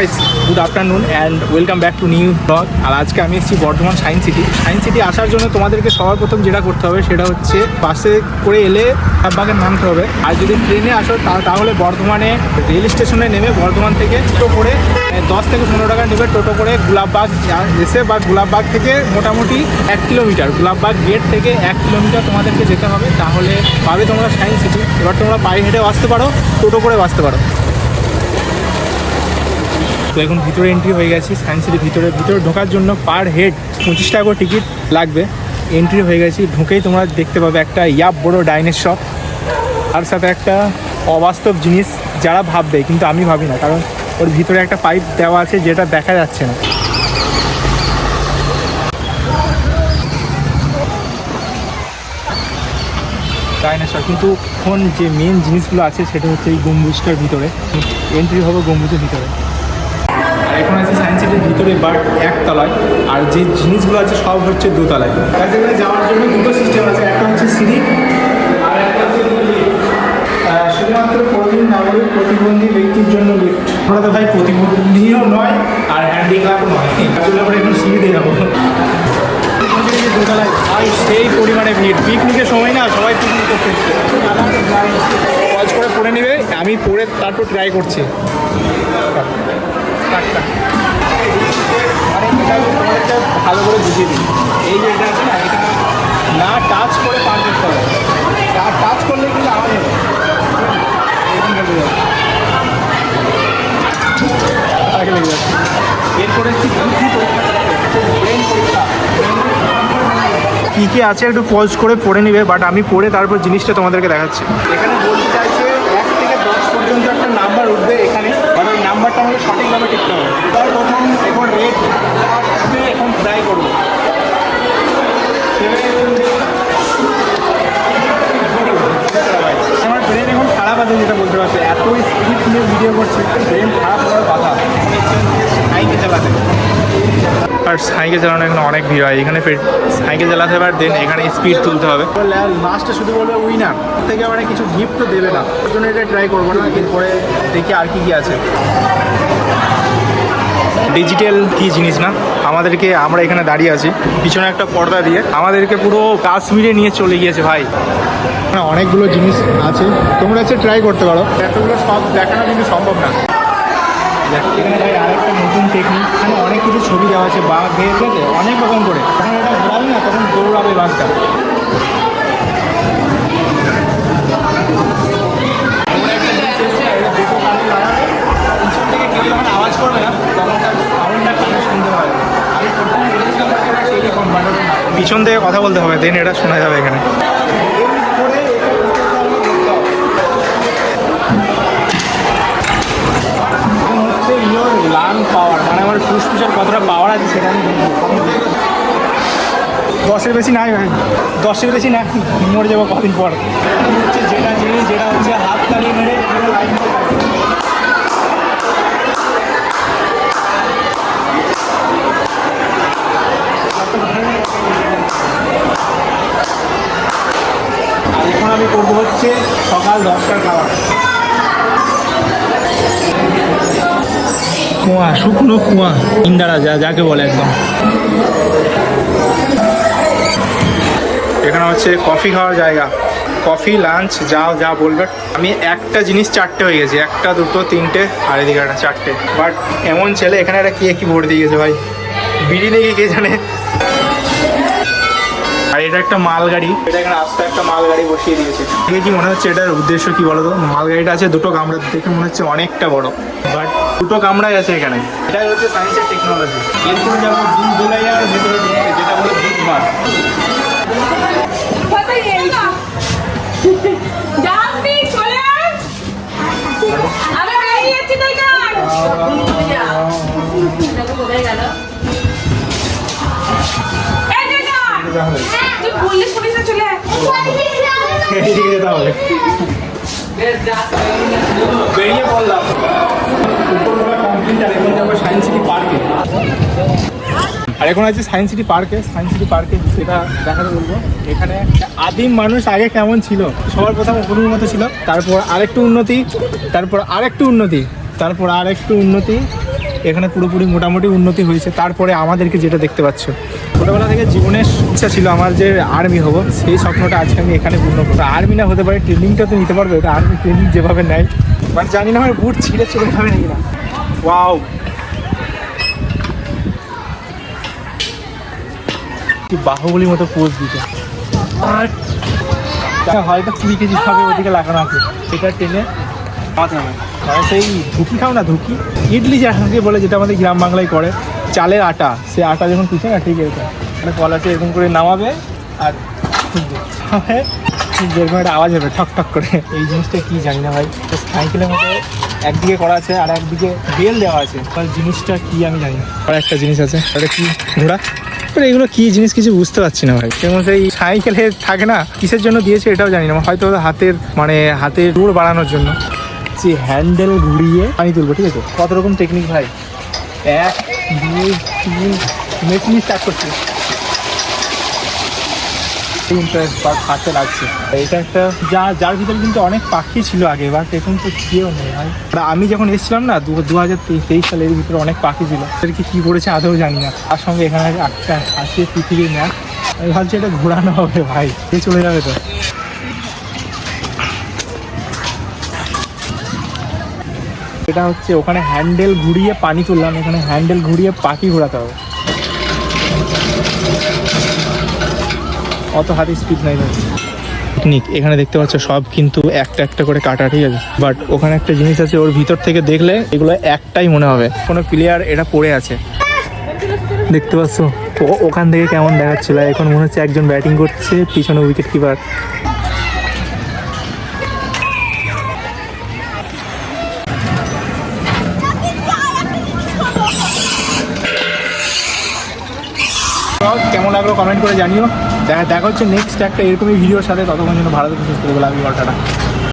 Guys good afternoon and welcome back to new blog আর আজকে আমি এসেছি Bardhaman science city science city আসার জন্য তোমাদেরকে সবার প্রথম যেটা করতে হবে সেটা হচ্ছে বাসে করে এলে বাগের নামতে হবে। আর যদি ট্রেনে আসো তাহলে বর্ধমানে রেল স্টেশনে নেমে বর্ধমান থেকে টোটো করে দশ থেকে পনেরো টাকা নেবে টোটো করে গুলাববাগ যা- এসে বা গুলাববাগ থেকে মোটামুটি এক কিলোমিটার গুলাববাগ গেট থেকে এক কিলোমিটার তোমাদেরকে যেতে হবে। তাহলে পাবে তোমরা সায়েন্স সিটি এবার তোমরা পায়ে হেঁটেও আসতে পারো, টোটো করে আসতে পারো। তো এখন ভিতরে এন্ট্রি হয়ে গেছি সায়েন্স সিটির ভিতরে। ভিতরে ঢোকার জন্য পার হেড পঁচিশ টাকা করে টিকিট লাগবে। এন্ট্রি হয়ে গেছি, ঢুকেই তোমরা দেখতে পাবে একটা ইয়াব বড় ডাইনের শপ আর সাথে একটা অবাস্তব জিনিস যারা ভাববে, কিন্তু আমি ভাবি না, কারণ ওর ভিতরে একটা পাইপ দেওয়া আছে যেটা দেখা যাচ্ছে না। ডাইনোসর কিন্তু এখন যে মেন জিনিসগুলো আছে, সেটা হচ্ছে এই গম্বুজটার ভিতরে। এন্ট্রি হবে গম্বুজের ভিতরে। এখন আছে সায়েন্স সিটির ভিতরে বাট একতলায়, আর যে জিনিসগুলো আছে সব হচ্ছে দোতলায়। তার যাওয়ার জন্য দুটো সিস্টেম আছে, একটা হচ্ছে সিঁড়ি, আর একটা হচ্ছে শুধুমাত্র প্রবীণ নাগরিক, প্রতিবন্ধী ব্যক্তির জন্য লিফট আমরা তো ভাই প্রতিবন্ধীও নয়, আর হ্যান্ডিক্যাপও নয়। তার জন্য আমরা এখন সিঁড়ি দিয়ে যাব। দোতলায় সেই পরিমাণে ভিড়। পিকনিকের সময় না, সবাই পিকনিক করতে। পজ করে পড়ে নেবে, আমি পড়ে তারপর ট্রাই করছি। তোমাদেরকে ভালো করে বুঝিয়ে দিই। এই যে এটা আছে না এটা না টাচ করে পার করতে হবে টাচ করলে কিন্তু আওয়াজ হবে। এরপরে কী কী আছে একটু পজ করে পড়ে নিবে বাট আমি পড়ে তারপর জিনিসটা তোমাদেরকে দেখাচ্ছি। এখানে বলতে চাইছে এক থেকে দশ পর্যন্ত একটা নাম্বার উঠবে এখানে বাট ওই নাম্বারটা টিকতে হবে। তার প্রথম এখন রেট এখন ট্রাই করব আমার ব্রেন এখন খারাপ আছে, যেটা বলতে পারছি। এত স্পিড নিয়ে ভিডিও করছে ব্রেন খারাপ হওয়ার আর সাইকেল চালানো এখানে অনেক ভিড় হয়। এখানে সাইকেল চালাতে হবে আর দেন এখানে স্পিড তুলতে হবে। লাস্টে শুধু বলবে উইনার থেকে মানে কিছু গিফট তো দেবে না। ওই জন্য এটা ট্রাই করব না এরপরে দেখি আর কি কি আছে। ডিজিটাল কি জিনিস না? আমাদেরকে আমরা এখানে দাঁড়িয়ে আছি। পিছনে একটা পর্দা দিয়ে। আমাদেরকে পুরো কাশ্মীরে নিয়ে চলে গিয়েছে ভাই। অনেকগুলো জিনিস আছে। তোমরা হচ্ছে ট্রাই করতে পারো। এতগুলো সব দেখানো কিন্তু সম্ভব না। এখানে ভাই আরেকটা নতুন টেকনিক এখানে অনেক কিছু ছবি দেওয়া আছে, বাঘ, ঠিক আছে? অনেক রকম করে। তখন এটা ঘোরাবে না, তখন দৌড়াবে বাঘটা। আওয়াজ করবে না তখন তার সাউন্ডটা শুনতে পাবে। পিছন থেকে কথা বলতে হবে, দেন এটা শোনা যাবে এখানে। বেশি নাই ভাই। দশের বেশি নাই মরে যাব কদিন পর। যেটা জিনিস যেটা হচ্ছে হাত তালি মেরে এখন আমি করব হচ্ছে সকাল দশটার খাবার। কুয়া, শুকনো কুয়া, ইন্দারা যা, যাকে বলে একদম। হচ্ছে কফি খাওয়ার জায়গা। কফি লাঞ্চ যা যা বলবে। আমি একটা জিনিস চারটে হয়ে গেছি। একটা, দুটো, তিনটে, আর এদিকে একটা চারটে। বাট এমন ছেলে, এখানে একটা কে কি ভোট দিয়ে গেছে ভাই? বিড়ি নাকি কে জানে? আর এটা একটা মালগাড়ি। এটা এখানে আস্তে একটা মালগাড়ি বসিয়ে দিয়েছে। দেখে কি মনে হচ্ছে এটার উদ্দেশ্য কি বলো তো মালগাড়িটা আছে, দুটো কামরা দেখে মনে হচ্ছে অনেকটা বড়। বাট দুটো কামরাই আছে এখানে। এটাই হচ্ছে সায়েন্সের টেকনোলজি এরপরে যাব দুধ দোলাইয়ার ভেতরে যেটা বলে দুধ চলে বেরিয়ে যাচ্ছি তো এখান। দেখো কোথায় গেল? এই যে যা। তুই বললে শুনিস না, চলে আয়। এদিকে যেতে হবে বেরিয়ে পড়লাম উপরবেলা কমপ্লিট আর এখন যাব সায়েন্স সিটি পার্কে আর এখন আছে সায়েন্স সিটি পার্কে সায়েন্স সিটি পার্কে সেটা দেখাতে বলব। এখানে আদিম মানুষ আগে কেমন ছিল? সবার প্রথম মতো ছিল, তারপর আরেকটু উন্নতি, তারপর আরেকটু উন্নতি, তারপর আরেকটু উন্নতি। এখানে পুরোপুরি মোটামুটি উন্নতি হয়েছে। তারপরে আমাদেরকে যেটা দেখতে পাচ্ছ। ছোটোবেলা থেকে জীবনের ইচ্ছা ছিল আমার যে আর্মি হব, সেই স্বপ্নটা আজকে আমি এখানে পূর্ণ করব। আর্মি না হতে পারে ট্রেনিংটা তো নিতে পারবে এটা আর্মি ট্রেনিং যেভাবে নেয়। বাট জানি না আমার বুট ছিঁড়ে চলে যাবে নাকি না। ওয়াও বাহুবলির মতো পোজ দিতে। হয়তো কুড়ি কেজি হবে, ওদিকে লাগানো আছে। এটা টেনে সেই ধুকি খাও না, ধুকি। ইডলি যাকে বলে, যেটা আমাদের গ্রাম বাংলায় করে, চালের আটা। সে আটা যখন পিছে না, ঠিক এরকম। মানে কলাতে এরকম করে নামাবে আর যেরকম একটা আওয়াজ হবে, ঠক ঠক করে। এই জিনিসটা কি জানি না ভাই। সাইকেলের মধ্যে একদিকে করা আছে আর একদিকে বেল দেওয়া আছে। জিনিসটা কি আমি জানি না। আর একটা জিনিস আছে, ওটা কি ঘোড়া? তো এগুলো কি জিনিস কিছু বুঝতে পারছি না ভাই। যেমন সেই সাইকেলে থাকে না, কিসের জন্য দিয়েছে এটাও জানি না। হয়তো হাতের মানে হাতের দূর বাড়ানোর জন্য। যে হ্যান্ডেল ঘুরিয়ে পানি তুলবো, ঠিক আছে? কত রকম টেকনিক ভাই? এক, দুই, তিন মেশিন স্টার্ট করছি। ইন্টারেস্ট বা হাতে লাগছে। এটা একটা যা, যার ভিতরে কিন্তু অনেক পাখি ছিল আগে বাট এখন তো কেউ নেই ভাই। আমি যখন এসেছিলাম না, দু দু হাজার তেইশ সালে এর ভিতরে অনেক পাখি ছিল। এদেরকে কী করেছে আদৌ জানি না। তার সঙ্গে এখানে একটা আছে পৃথিবীর ম্যাপ আমি ভাবছি এটা ঘোরানো হবে ভাই এ চলে যাবে তো। এটা হচ্ছে ওখানে হ্যান্ডেল ঘুরিয়ে পানি তুললাম, এখানে হ্যান্ডেল ঘুরিয়ে পাখি ঘোরাতে হবে। অত হাতে স্পিড নাই ভাই। এখানে দেখতে পাচ্ছ সব কিন্তু একটা একটা করে কাটা, ঠিক আছে? বাট ওখানে একটা জিনিস আছে, ওর ভিতর থেকে দেখলে এগুলো একটাই মনে হবে। কোনো প্লেয়ার এটা পড়ে আছে। দেখতে পাচ্ছ? ওখান থেকে কেমন দেখাচ্ছিল? এখন মনে হচ্ছে একজন ব্যাটিং করছে, পিছনে উইকেট কিপার কেমন লাগল কমেন্ট করে জানিও। দেখা হচ্ছে নেক্সট একটা এরকমই ভিডিওর সাথে। ততক্ষণ জন্য ভালো থেকে, সুস্থ অল টাটা